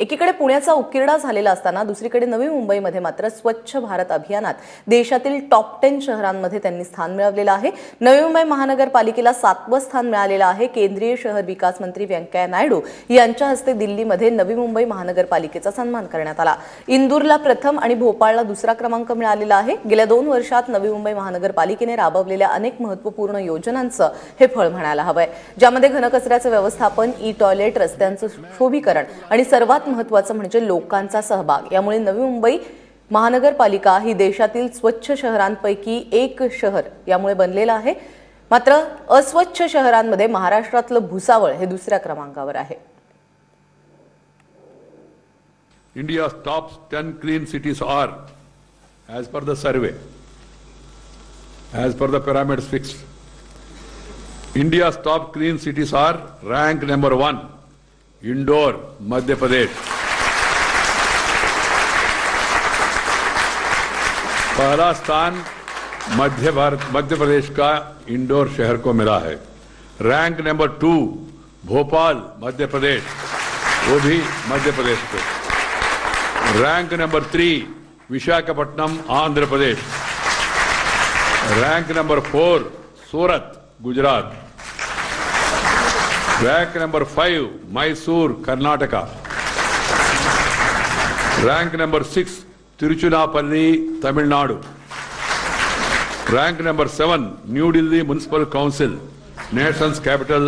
एकीकडे पुण्याचा उकिरडा झालेला असताना दुसरीकडे नवी मुंबईमध्ये मात्र स्वच्छ भारत अभियानात देशातील टॉप टेन शहरांमध्ये त्यांनी स्थान मिळवलेलं आहे. नवी मुंबई महानगरपालिकेला सातवं स्थान मिळालेलं आहे. केंद्रीय शहर विकास मंत्री व्यंकय्या नायडू यांच्या हस्ते दिल्लीमध्ये नवी मुंबई महानगरपालिकेचा सन्मान करण्यात आला. इंदूरला प्रथम आणि भोपाळला दुसरा क्रमांक मिळालेला आहे. गेल्या दोन वर्षात नवी मुंबई महानगरपालिकेने राबवलेल्या अनेक महत्त्वपूर्ण योजनांचं हे फळ म्हणायला हवंय. ज्यामध्ये घनकचऱ्याचं व्यवस्थापन ई टॉयलेट रस्त्यांचं शोभीकरण आणि सर्वात महत्वाचं म्हणजे लोकांचा सहभाग. यामुळे नवी मुंबई महानगरपालिका ही देशातील स्वच्छ शहरांपैकी एक शहर यामुळे बनलेलं आहे. मात्र अस्वच्छ शहरांमध्ये महाराष्ट्रातलं भुसावळ हे दुसऱ्या क्रमांकावर आहे. India's top 10 clean cities are, as per the survey, as per the pyramids fixed. India top clean cities are rank number one Indore, Madhya Pradesh. पहला स्थान मध्य भारत मध्य प्रदेश का इंदौर शहर को मिला है। Rank number two Bhopal Madhya Pradesh. वो भी मध्य प्रदेश को। Rank number three Visakhapatnam Andhra Pradesh. Rank number four Surat Gujarat. Rank number five Mysore Karnataka rank number six Tiruchirappalli Tamil Nadu rank number seven New Delhi municipal council nations capital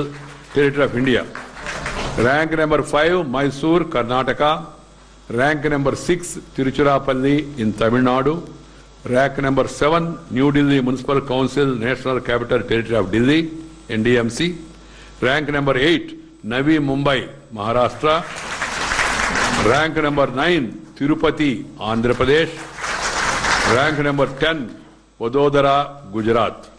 territory of India rank number five Mysore Karnataka rank number six Tiruchirappalli in Tamil Nadu rank number seven New Delhi municipal council national capital territory of Delhi NDMC rank number eight Navi Mumbai Maharashtra rank number nine Tirupati Andhra Pradesh rank number ten Vadodara Gujarat